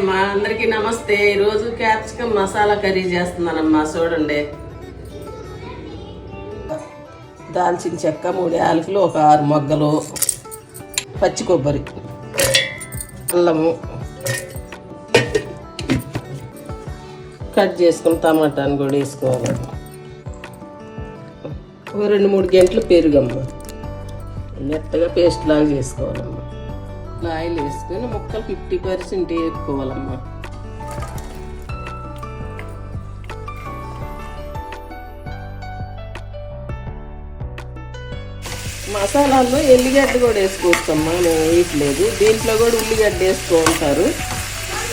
అమ్మా అందరికీ నమస్తే. ఈరోజు క్యాప్సికమ్ మసాలా కర్రీ చేస్తున్నానమ్మా చూడండి. దాల్చిన చెక్క మూడు యాలకులు ఒక ఆరు మొగ్గలు పచ్చి కొబ్బరి అల్లము. కట్ చేసుకుని టమాటాని కూడా వేసుకోవాలి. ఒక రెండు మూడు గంటలు పెరుగమ్మా. మెత్తగా పేస్ట్ లాగా చేసుకోవాలమ్మా. ఇట్లా ఆయిల్ వేసుకొని ముక్కలు ఫిఫ్టీ పర్సెంట్ వేపుకోవాలమ్మా మసాలాల్లో ఎల్లిగడ్డ కూడా వేసుకోవచ్చమ్మా నేను వేయట్లేదు. దీంట్లో కూడా ఉల్లిగడ్డ వేసుకో ఉంటారు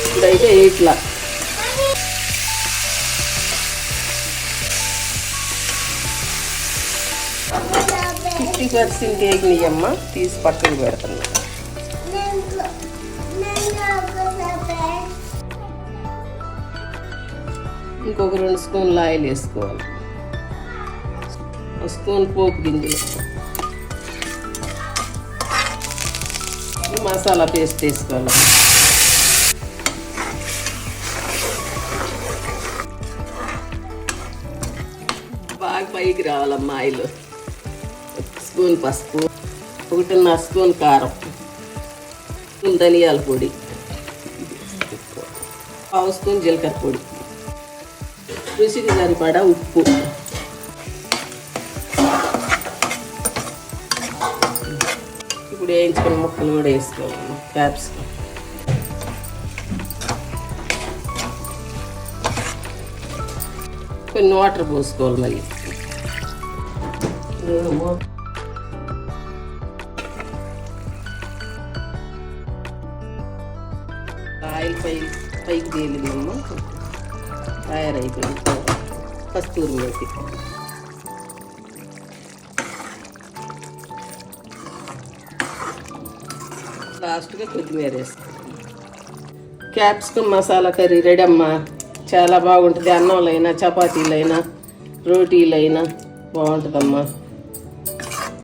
ఇప్పుడైతే వేయట్లా. ఫిఫ్టీ పర్సెంట్ వేగినాయమ్మా తీసి పక్కన పెడుతున్నా ఇంకొక రెండు స్పూన్లు ఆయిల్ వేసుకోవాలి. ఒక స్పూన్ పోపు గింజలు. మసాలా పేస్ట్ వేసుకోవాలి. బాగా పైకి రావాలమ్మా ఆయిల్. ఒక స్పూన్ పసుపు ఒకటిన్నర స్పూన్ కారం స్పూన్ ధనియాల పొడి పావు స్పూన్ జీలకర్ర పొడి. రుచికి సరిపడా ఉప్పు. ఇప్పుడు వేయించుకున్న ముక్కలు కూడా వేసుకోవాలి క్యాప్సికం కొన్ని వాటర్ పోసుకోవాలి మళ్ళీ. ఆయిల్ పై పైకి తేలిందమ్మా తయారైపోయింది. కస్తూరి మేతి లాస్ట్గా కొత్తిమీర వేస్తాం క్యాప్సికమ్ మసాలా కర్రీ రెడీ అమ్మా. చాలా బాగుంటుంది. అన్నంలైనా చపాతీలైనా రోటీలైనా బాగుంటుందమ్మా.